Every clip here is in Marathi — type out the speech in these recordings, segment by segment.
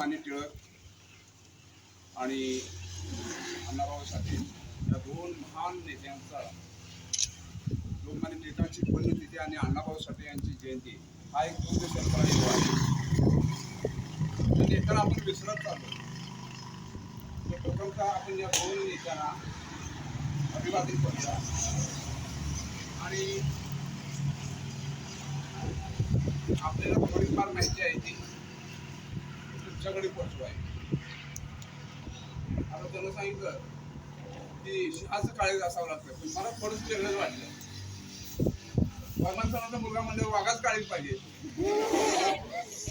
लोकमान्य टिळक आणि अण्णाभाऊ साठे या दोन महान नेत्यांचा लोकमान्य टिळकांची पुण्यतिथी आणि अण्णाभाऊ साठे यांची जयंती हा एक पूर्ण परंपरा आहे. नेत्यांना आपण विसरत चाललो. तर प्रथमतः आपण या दोन नेत्यांना अभिवादन करूया. आणि आपल्याला थोडीफार माहिती आहे ती तुमच्याकडे पोहोचवाय आता त्यांना सांगितलं की शिहाचं काळे असावं लागतं. पण मला थोडंसं वेगळंच वाटलं. भगवान सणाचा मुलगा म्हणजे वाघाच काळीच पाहिजे.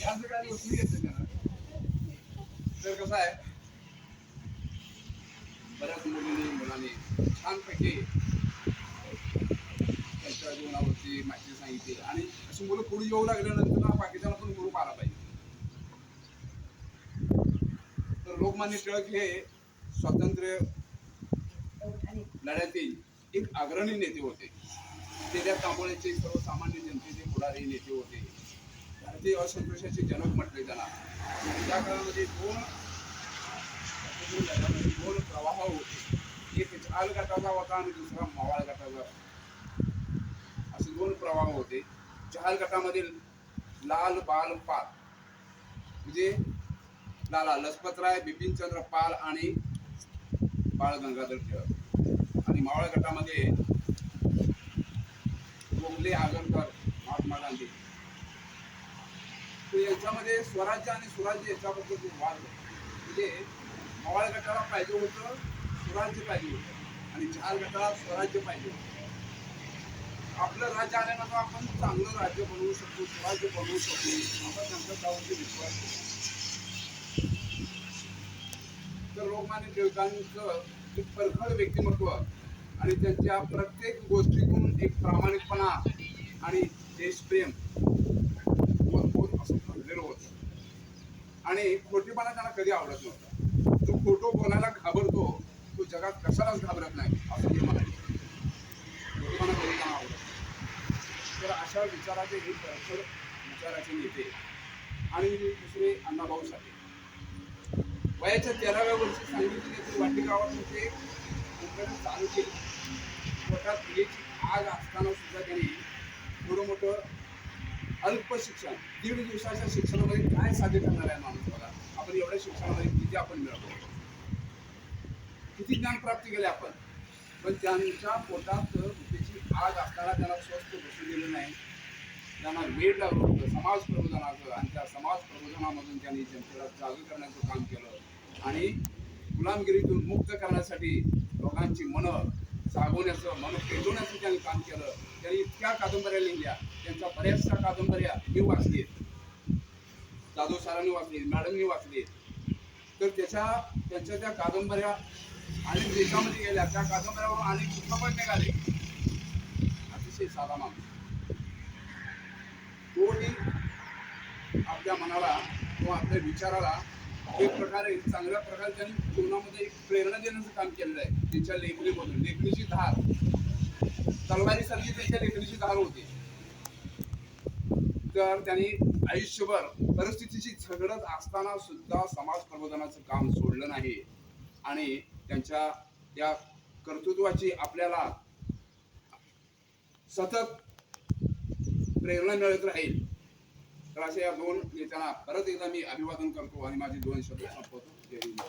असं काळे गोष्टी घेतलं त्यांना. तर कसं आहे बऱ्याच मुलींनी मुलांनी छानपैकी त्यांच्या जीवनावरती माहिती सांगितली. आणि अशी मुलं पुढे येऊ लागल्यानंतर बाकीच्यांना पण गुरु आला पाहिजे तर लोकमान्य टिळक हे स्वातंत्र्य लढ्यातील एक अग्रणी नेते होते. ते त्या तांबोळ्याचे सर्वसामान्य जनतेचे पुढारी नेते होते. भारतीय असंतोषाचे जनक म्हटले त्यांना त्या काळामध्ये दोन दोन प्रवाह होते. एक झाल गटाचा होता आणि दुसरा मावाळ गटाचा. असे दोन प्रवाह होते. चहाल गटामधील लाल बाल पाल. म्हणजे लाला लजपतराय बिपिनचंद्र पाल आणि बाळ गंगाधर टिळक. आणि मावळ गटामध्ये गोखले आगरकर महात्मा गांधी. याच्यामध्ये स्वराज्य आणि सुराज्य याच्याबद्दल खूप वाद म्हणजे मावळ गटाला पाहिजे होतं स्वराज्य पाहिजे होतं. आणि चार गटाला स्वराज्य पाहिजे होतं. आपलं राज्य आल्यानंतर आपण चांगलं राज्य बनवू शकतो स्वराज्य बनवू शकतो. असा त्यांचा त्यावरती विश्वास होता. लोकमान्य टिळकांचं एक परखड व्यक्तिमत्व आणि त्यांच्या प्रत्येक गोष्टीतून एक प्रामाणिकपणा आणि देशप्रेम होत असं होतं. आणि खोटेपणा त्यांना कधी आवडत नव्हता. जो खोटो बोलायला घाबरतो तो जगात कशालाच घाबरत नाही असं ते म्हणाले. खोटेपणा कधी त्यांना आवडत तर अशा विचाराचे हे परखड विचाराचे नेते आणि दुसरे अण्णाभाऊ साठे. वयाच्या तेराव्या वर्षी सांगितले की वाटी गावामध्ये ते चालू केली. पोटात पिढीची आग असताना सुद्धा त्यांनी थोडं मोठं अल्प शिक्षण दीड दिवसाच्या शिक्षणामध्ये काय साध्य करणार आहे माणूस बघा. आपण एवढ्या शिक्षणामध्ये किती आपण मिळवतो? किती ज्ञान प्राप्त केले आपण? पण त्यांच्या पोटात भुकेची आग असताना त्यांना स्वस्थ बसू दिलं नाही. त्यांना वेळ लागलं होतं समाज प्रबोधनाचं आणि त्या समाज प्रबोधनामधून त्यांनी जनतेला जागी करण्याचं काम केलं. आणि गुलामगिरीतून मुक्त करण्यासाठी लोकांची मनं जागवण्याचं मन पेटवण्याचं त्यांनी काम केलं त्यांनी इतक्या कादंबऱ्या लिहिल्या. त्यांच्या बऱ्याचशा कादंबऱ्या मी वाचली जाधव सरांनी वाचली मॅडमनी वाचली तर त्याच्या त्यांच्या त्या कादंबऱ्या अनेक देशामध्ये गेल्या. त्या कादंबऱ्यावरून अनेक चित्रपट निघाले. अतिशय साधा माणूस. तोही आपल्या मनाला किंवा आपल्या विचाराला एक प्रकारे चांगल्या प्रकारे त्यांनी जीवनामध्ये एक प्रेरणा देण्याचं काम केलेलं आहे. त्यांच्या लेखणीमधून लेखणीची धार. तलवारीसारखी त्यांच्या लेखणीची धार होती. तर त्यांनी आयुष्यभर परिस्थितीची झगडत असताना सुद्धा समाज प्रबोधनाचं काम सोडलं नाही. आणि त्यांच्या या कर्तृत्वाची आपल्याला सतत प्रेरणा मिळत राहील. तर अशा या दोन नेत्यांना परत एकदा मी अभिवादन करतो आणि माझे दोन शब्द संपवतो. जय हिंद.